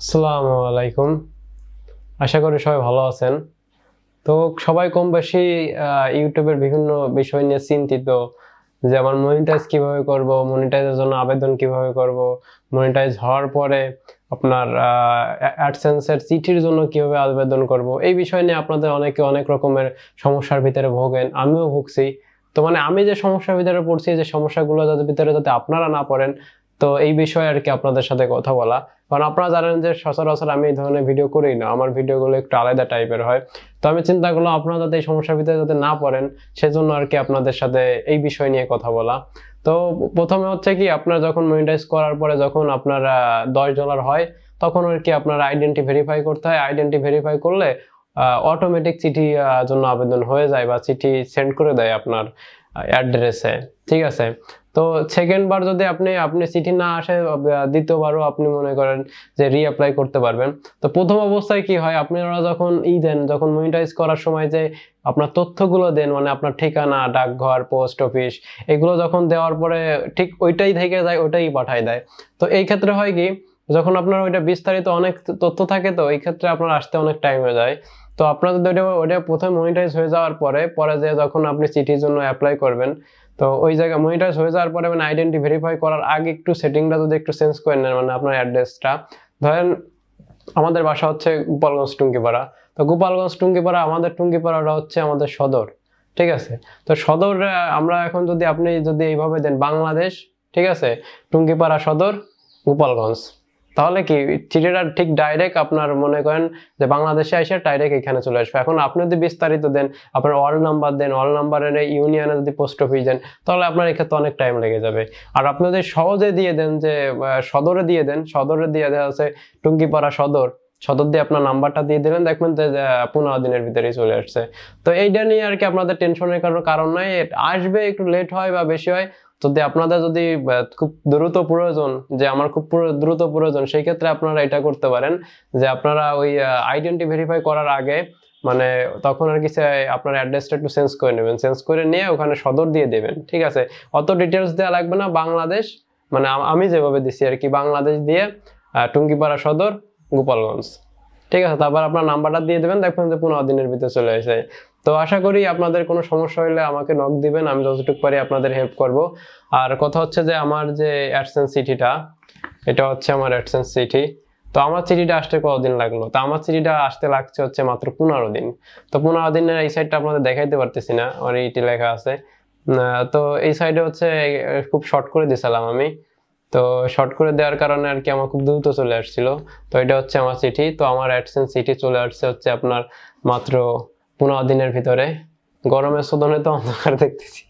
আসসালামু আলাইকুম। আশা করি সবাই ভালো আছেন। তো সবাই কম বেশি ইউটিউবের বিভিন্ন বিষয় নিয়ে চিন্তিত যে আমার মনিটাইজ কীভাবে করব মনিটাইজের জন্য আবেদন কীভাবে করব মনিটাইজ হওয়ার পরে আপনার অ্যাডসেন্সের চিঠির জন্য কীভাবে আবেদন করব, এই বিষয় নিয়ে আপনাদের অনেকে অনেক রকমের সমস্যার ভিতরে ভোগেন, আমিও ভুগছি। তো মানে আমি যে সমস্যার ভিতরে পড়ছি, যে সমস্যাগুলো যাতে ভিতরে যাতে আপনারা না পড়েন তো এই বিষয়ে আর কি আপনাদের সাথে কথা বলা। কারণ আপনারা জানেন যে সচরাচর আমি এই ধরনের ভিডিও করি না, আমার ভিডিওগুলো একটু আলাদা টাইপের হয়। তো আমি চিন্তা করলাম আপনারা যাতে এই সমস্যার ভিতরে যাতে না পড়েন, সেজন্য আর কি আপনাদের সাথে এই বিষয় নিয়ে কথা বলা। তো প্রথমে হচ্ছে কি, আপনার যখন মনিটাইজ করার পরে যখন আপনার দশ ডলার হয়, তখন আর কি আপনার আইডেন্টি ভেরিফাই করতে হয়। আইডেন্টি ভেরিফাই করলে অটোমেটিক চিঠি জন্য আবেদন হয়ে যায় বা চিঠি সেন্ড করে দেয় আপনার অ্যাড্রেসে ঠিক আছে? তো সেকেন্ড বার যদি আপনি আপনি চিঠি না আসে দ্বিতীয়বারও আপনি মনে করেন যে রিঅ্যাপ্লাই করতে পারবেন। তো প্রথম অবস্থায় কি হয়? আপনারা যখন ই দেন, যখন মনিটাইজ করার সময় যে আপনার তথ্যগুলো দেন মানে আপনার ঠিকানা, ডাকঘর পোস্ট অফিস এগুলো যখন দেওয়ার পরে ঠিক ওইটাই থেকে যায়, ওইটাই পাঠায় দেয়। তো এই ক্ষেত্রে হয় কি যখন আপনার ওইটা বিস্তারিত অনেক তথ্য থাকে তো, এই ক্ষেত্রে আপনার আসতে অনেক টাইম হয়ে যায়। তো আপনার যদি ওইটা ওইটা প্রথমে মনিটাইজ হয়ে যাওয়ার পরে পরে যে যখন আপনি চিঠির জন্য অ্যাপ্লাই করবেন, তো ওই জায়গায় মনিটাইজ হয়ে যাওয়ার পরে মানে আইডেন্টি ভেরিফাই করার আগে একটু সেটিংটা যদি একটু চেঞ্জ করে নেন মানে আপনার অ্যাড্রেসটা ধরেন আমাদের বাসা হচ্ছে গোপালগঞ্জ টুঙ্গিপাড়া। তো গোপালগঞ্জ টুঙ্গিপাড়া, আমাদের টুঙ্গিপাড়াটা হচ্ছে আমাদের সদর, ঠিক আছে? তো সদর আমরা এখন যদি আপনি যদি এইভাবে দেন, বাংলাদেশ, ঠিক আছে? টুঙ্গিপাড়া সদর, গোপালগঞ্জ। তাহলে কি চিঠিটা ঠিক ডাইরেক্ট আপনার মনে করেন যে বাংলাদেশে এসে ডাইরেক্ট এখানে চলে আসবে। এখন আপনি যদি বিস্তারিত দেন আপনার অল নাম্বার দেন অল নাম্বারের ইউনিয়নে যদি পোস্ট অফিস দেন তাহলে আপনার এক্ষেত্রে অনেক টাইম লেগে যাবে। আর আপনি যদি সহজে দিয়ে দেন যে সদরে দিয়ে দেন সদরে দিয়ে দেওয়া আছে টুঙ্গিপাড়া সদর। সদর দিয়ে আপনার নাম্বারটা দিয়ে দিলেন দেখবেন যে যে, পনেরো দিনের ভিতরেই চলে আসছে। তো এইটা নিয়ে আর কি আপনাদের টেনশনের কারণ কারণ নাই। আসবে একটু লেট হয় বা বেশি হয় যদি আপনাদের যদি খুব দ্রুত প্রয়োজন, যে আমার খুব দ্রুত প্রয়োজন, সেই ক্ষেত্রে আপনারা এটা করতে পারেন, যে আপনারা ওই আইডেন্টি ভেরিফাই করার আগে মানে তখন আর কি আপনার অ্যাড্রেসটা একটু চেঞ্জ করে নেবেন। চেঞ্জ করে নিয়ে ওখানে সদর দিয়ে দেবেন, ঠিক আছে? অত ডিটেলস দেওয়া লাগবে না, বাংলাদেশ মানে আমি যেভাবে দিছি আর কি, বাংলাদেশ দিয়ে টুঙ্গিপাড়া সদর, গোপালগঞ্জ, ঠিক আছে? তারপর আপনার নাম্বারটা দিয়ে দেবেন, দেখবেন যে পনেরো দিনের ভিতরে চলে আসে তো আশা করি আপনাদের কোনো সমস্যা হলে আমাকে নক দিবেন, আমি যতটুকু পারি আপনাদের হেল্প করব। আর কথা হচ্ছে যে আমার যে অ্যাডসেন্স চিঠিটা, এটা হচ্ছে আমার অ্যাডসেন্স চিঠি। তো আমার চিঠিটা আসতে কতদিন লাগল? তো আমার চিঠিটা আসতে লাগছে হচ্ছে মাত্র পনেরো দিন। তো পনেরো দিনের এই সাইডটা আপনাদের দেখাইতে পারতেছি না, আমার এইটি লেখা আছে। তো এই সাইডে হচ্ছে খুব শর্ট করে দিয়েছিলাম আমি। তো শর্ট করে দেওয়ার কারণে আর কি আমার খুব দ্রুত চলে আসছিল। তো এটা হচ্ছে আমার চিঠি। তো আমার অ্যাডসেন্স চিঠি চলে আসছে হচ্ছে আপনার মাত্র পনেরো দিনের ভিতরে গরমের শোধনে তো অন্ধকার দেখতেছি।